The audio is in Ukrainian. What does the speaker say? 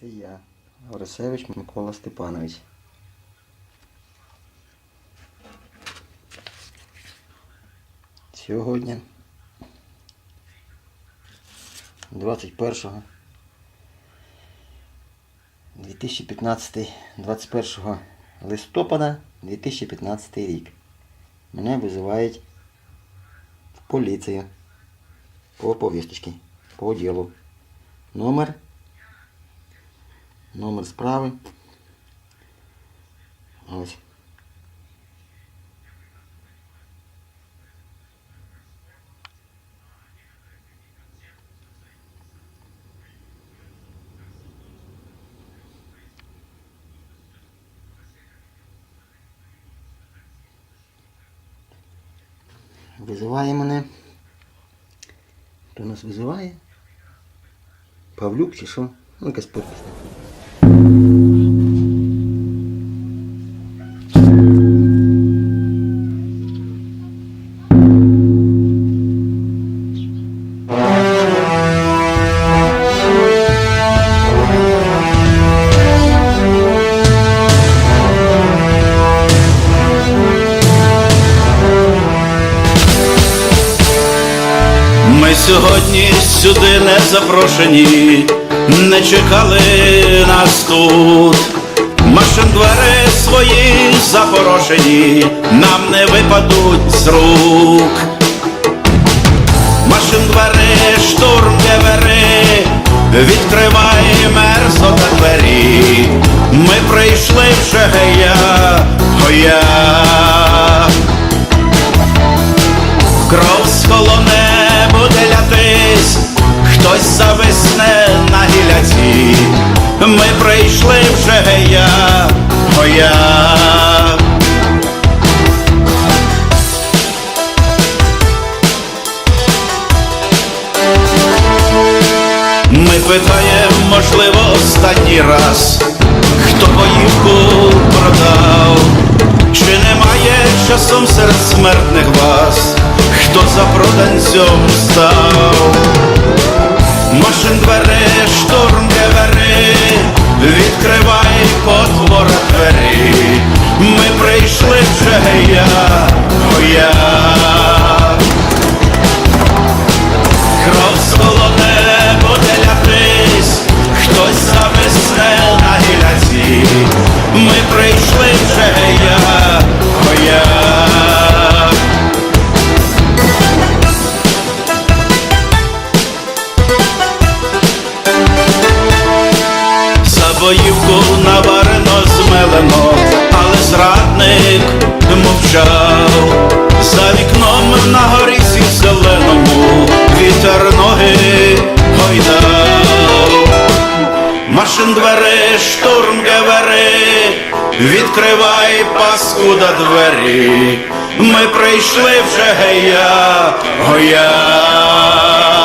Це я, Орисевич Микола Степанович. Сьогодні 21 2015 21 листопада 2015 рік. Мене визивають в поліцію по повісточці, по ділу. Номер. Номер справи. Ось. Визиває мене. Хто нас визиває? Павлюк чи що? Ну, якась подпись сьогодні сюди не запрошені, не чекали нас тут. Машин двері свої запорошені, нам не випадуть з рук. Машин двері, штурм двері, відкривай мерзота двері. Ми прийшли вже гея, гоя. Кров з гея, моя. Ми питаємо, можливо, останній раз, хто поївку продав, чи немає часом серед смертних вас, хто за проданцем став? Машин двери, штурм двери, відкривай потвора За боївку наварено змелено, але зрадник мовчав. За вікном на горі сі зеленому вітер ноги гойдав. Машин двери, штурм гевери, відкривай паскуда двері. Ми прийшли вже гея, гоя.